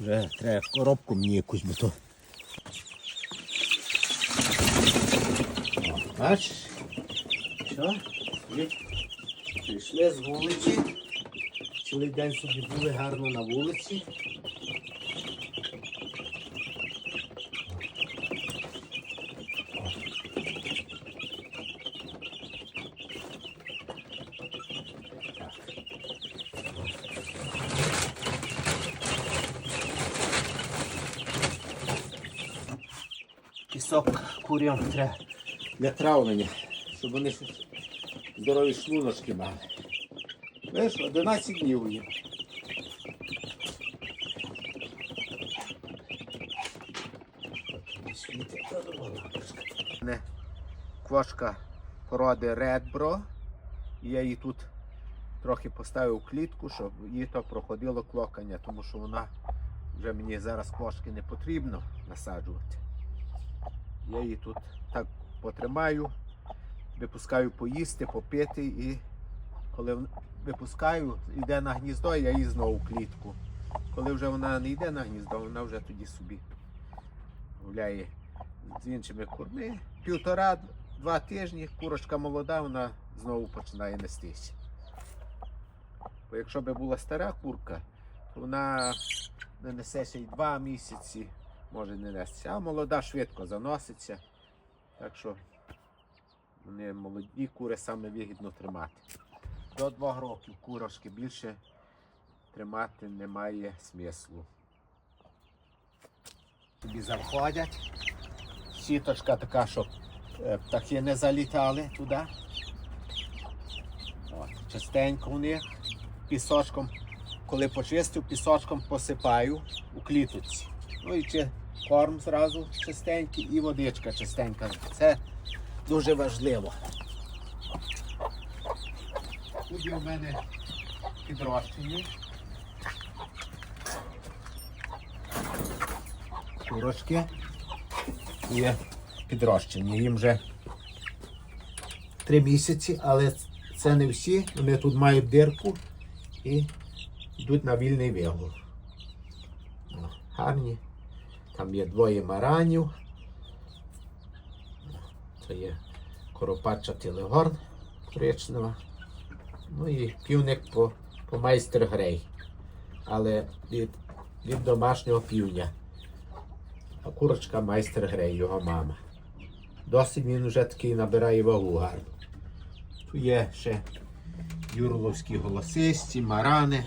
Вже треба коробку мені якусь, бо то. О, Бачиш? Що? Прийшли з вулиці. Цілий день собі були гарно на вулиці. Пісок курям треба для травлення, щоб вони здорові шлуночки мали. Видиш, 11 днів їм. Не квошка породи Редбро. Я її тут трохи поставив клітку, щоб їй то проходило клокання, тому що вона вже мені зараз квошки не потрібно насаджувати. Я її тут так потримаю, випускаю поїсти, попити і коли випускаю, йде на гніздо, я її знову в клітку. Коли вже вона не йде на гніздо, вона вже тоді собі гуляє з іншими курми. Півтора-два тижні курочка молода, вона знову починає нестися. Бо якщо б була стара курка, то вона не несе ще й два місяці, може не нестися. А молода швидко заноситься. Так що вони молоді кури саме вигідно тримати. До двох років курочки більше тримати немає смислу. Тобі заходять. Сіточка така, щоб е, птахи не залітали туди. От, частенько у них пісочком, коли почистив, пісочком посипаю у кліточці. Ну і чи корм зразу чистенький і водичка чистенька. Це дуже важливо. Тут є в мене підрощені. Курочки є підрощені. Їм вже три місяці, але це не всі. Вони тут мають дирку і йдуть на вільний вигул. Гарні. Там є двоє маранів. Це є коропача телегорн коричнева. Ну і півник по, по майстер грей. Але від, від домашнього півня. А курочка майстер грей, його мама. Досить він вже такий набирає вагу гарно. Тут є ще юрловські голосисті, марани,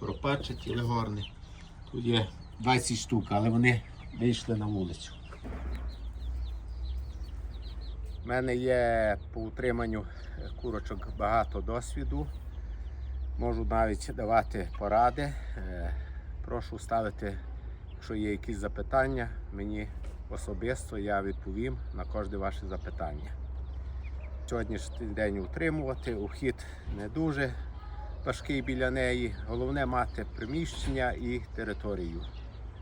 коропача тілегорни. Тут є 20 штук, але вони вийшли на вулицю. У мене є по утриманню курочок багато досвіду. Можу навіть давати поради. Е, Прошу ставити, якщо є якісь запитання, мені особисто я відповім на кожне ваше запитання. Сьогоднішній день утримувати, ухід не дуже важкий біля неї. Головне мати приміщення і територію,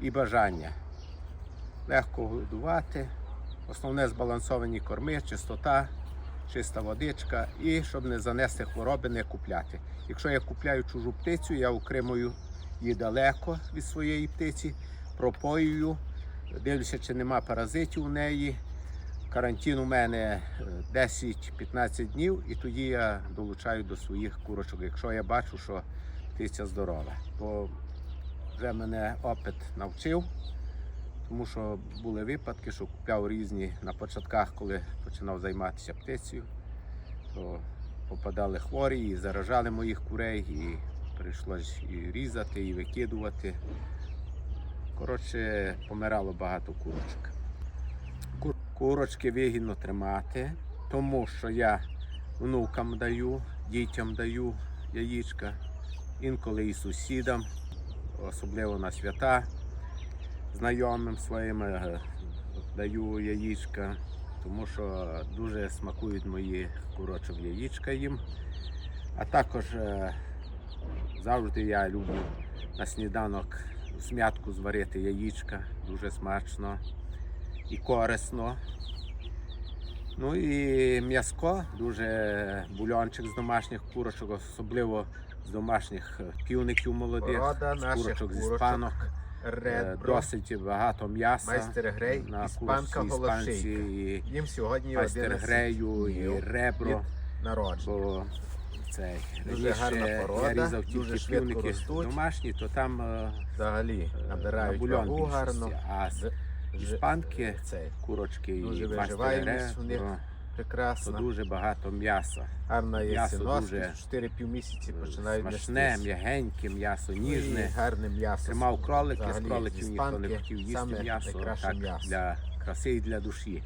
і бажання. Легко годувати. Основне збалансовані корми, чистота, чиста водичка і щоб не занести хвороби, не купляти. Якщо я купляю чужу птицю, я окремую її далеко від своєї птиці, пропоюю, дивлюся, чи нема паразитів у неї. Карантин у мене е, 10-15 днів, і тоді я долучаю до своїх курочок, якщо я бачу, що птиця здорова. Бо вже мене опит навчив, тому що були випадки, що купляв різні на початках, коли починав займатися птицею, то попадали хворі і заражали моїх курей, і прийшлось і різати, і викидувати. Коротше, помирало багато курочок. Курочки вигідно тримати, тому що я внукам даю, дітям даю яєчка, інколи і сусідам, особливо на свята, знайомим своїм е, даю яєчка, тому що дуже смакують мої курочок яєчка їм. А також е, завжди я люблю на сніданок смятку зварити яєчка, дуже смачно і корисно. Ну і м'яско, дуже бульончик з домашніх курочок, особливо з домашніх е, півників молодих, Порода з курочок зі курочок. спанок. Е, Редбро, Досить багато м'яса. майстер грей, на іспанка і Їм сьогодні майстер грею, і ребро. народження. Бо Дуже раніше гарна я різав дуже тільки швидко півники ростуть. домашні, то там е, Взагалі е, набирають на бульон вагу більшості. гарно. А з Ж- іспанки, цей, курочки Дуже і виживаємість у них то дуже багато м'яса. Гарна є дуже 4 місяці починають Смачне, м'ягеньке, м'ясо ніжне. і гарне м'ясо. Тримав кролики, з кроликів ніхто не хотів їсти м'ясо. для краси і для душі.